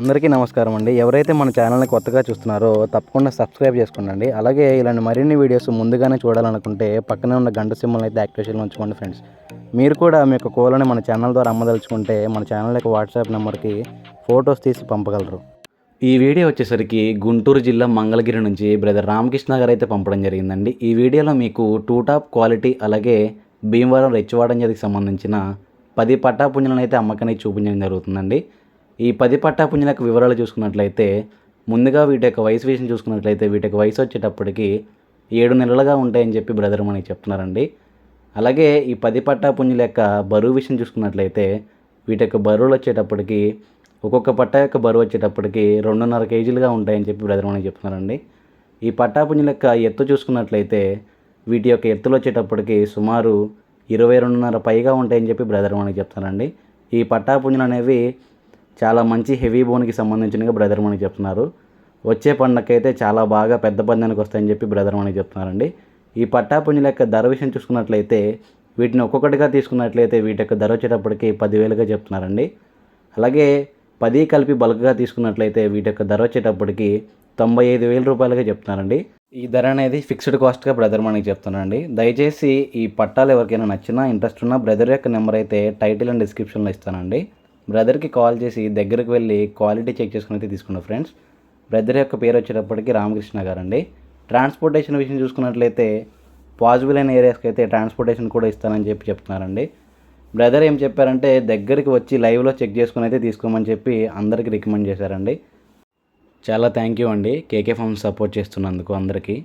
అందరికీ నమస్కారం అండి. ఎవరైతే మన ఛానల్ని కొత్తగా చూస్తున్నారో తప్పకుండా సబ్స్క్రైబ్ చేసుకోండి అలాగే ఇలాంటి మరిన్ని వీడియోస్ ముందుగానే చూడాలనుకుంటే పక్కనే ఉన్న గంట సింబల్ అయితే యాక్టివేషన్లో ఉంచుకోండి ఫ్రెండ్స్. మీరు కూడా మీ యొక్క కోళ్ళని మన ఛానల్ ద్వారా అమ్మదలుచుకుంటే మన ఛానల్ యొక్క వాట్సాప్ నెంబర్కి ఫొటోస్ తీసి పంపగలరు. ఈ వీడియో వచ్చేసరికి గుంటూరు జిల్లా మంగళగిరి నుంచి బ్రదర్ రామకృష్ణ గారు అయితే పంపడం జరిగిందండి. ఈ వీడియోలో మీకు టూ టాప్ క్వాలిటీ అలాగే భీమవరం రెచ్చివాడం జరిగి సంబంధించిన పది పట్టాపుంజలను అయితే అమ్మకానికి చూపించడం జరుగుతుందండి. ఈ పది పట్టాపుంజల యొక్క వివరాలు చూసుకున్నట్లయితే ముందుగా వీటి యొక్క వయసు విషయం చూసుకున్నట్లయితే వీటి యొక్క వయసు వచ్చేటప్పటికి ఏడు నెలలుగా ఉంటాయని చెప్పి బ్రదర్ మనకి చెప్తున్నారండి. అలాగే ఈ పది పట్టాపుంజుల యొక్క బరువు విషయం చూసుకున్నట్లయితే వీటి యొక్క బరువులు వచ్చేటప్పటికి ఒక్కొక్క పట్టా యొక్క బరువు వచ్చేటప్పటికి రెండున్నర కేజీలుగా ఉంటాయని చెప్పి బ్రదర్ మనకి చెప్తున్నారండి. ఈ పట్టాపుంజుల యొక్క ఎత్తు చూసుకున్నట్లయితే వీటి యొక్క ఎత్తులు వచ్చేటప్పటికి సుమారు ఇరవై రెండున్నర పైగా ఉంటాయని చెప్పి బ్రదర్ మనకి చెప్తున్నారండి. ఈ పట్టాపుంజులు అనేవి చాలా మంచి హెవీ బోన్కి సంబంధించినగా బ్రదర్ మనకి చెప్తున్నారు. వచ్చే పండగకైతే చాలా బాగా పెద్ద పందానికి వస్తాయని చెప్పి బ్రదర్ మనకి చెప్తున్నారండి. ఈ పట్టాపుంజుల యొక్క ధర విషయం చూసుకున్నట్లయితే వీటిని ఒక్కొక్కటిగా తీసుకున్నట్లయితే వీటి యొక్క ధర వచ్చేటప్పటికి పదివేలుగా చెప్తున్నారండి. అలాగే పది కలిపి బల్క్గా తీసుకున్నట్లయితే వీటి యొక్క ధర వచ్చేటప్పటికి తొంభై ఐదు వేల రూపాయలుగా చెప్తున్నారండి. ఈ ధర అనేది ఫిక్స్డ్ కాస్ట్గా బ్రదర్ మనకి చెప్తున్నారండి. దయచేసి ఈ పట్టాలు ఎవరికైనా నచ్చినా ఇంట్రెస్ట్ ఉన్న బ్రదర్ యొక్క నెంబర్ అయితే టైటిల్ అండ్ డిస్క్రిప్షన్లో ఇస్తానండి. బ్రదర్కి కాల్ చేసి దగ్గరకు వెళ్ళి క్వాలిటీ చెక్ చేసుకుని అయితే తీసుకున్నాం ఫ్రెండ్స్. బ్రదర్ యొక్క పేరు వచ్చేటప్పటికి రామకృష్ణ గారు అండి ట్రాన్స్పోర్టేషన్ విషయం చూసుకున్నట్లయితే పాజిబుల్ అయిన ఏరియాస్కి అయితే ట్రాన్స్పోర్టేషన్ కూడా ఇస్తానని చెప్పి చెప్తున్నారండి. బ్రదర్ ఏం చెప్పారంటే దగ్గరికి వచ్చి లైవ్లో చెక్ చేసుకుని అయితే తీసుకోమని చెప్పి అందరికీ రికమెండ్ చేశారండి. చాలా థ్యాంక్ యూ అండి. కేకే ఫార్మ్స్ సపోర్ట్ చేస్తున్నందుకు అందరికీ.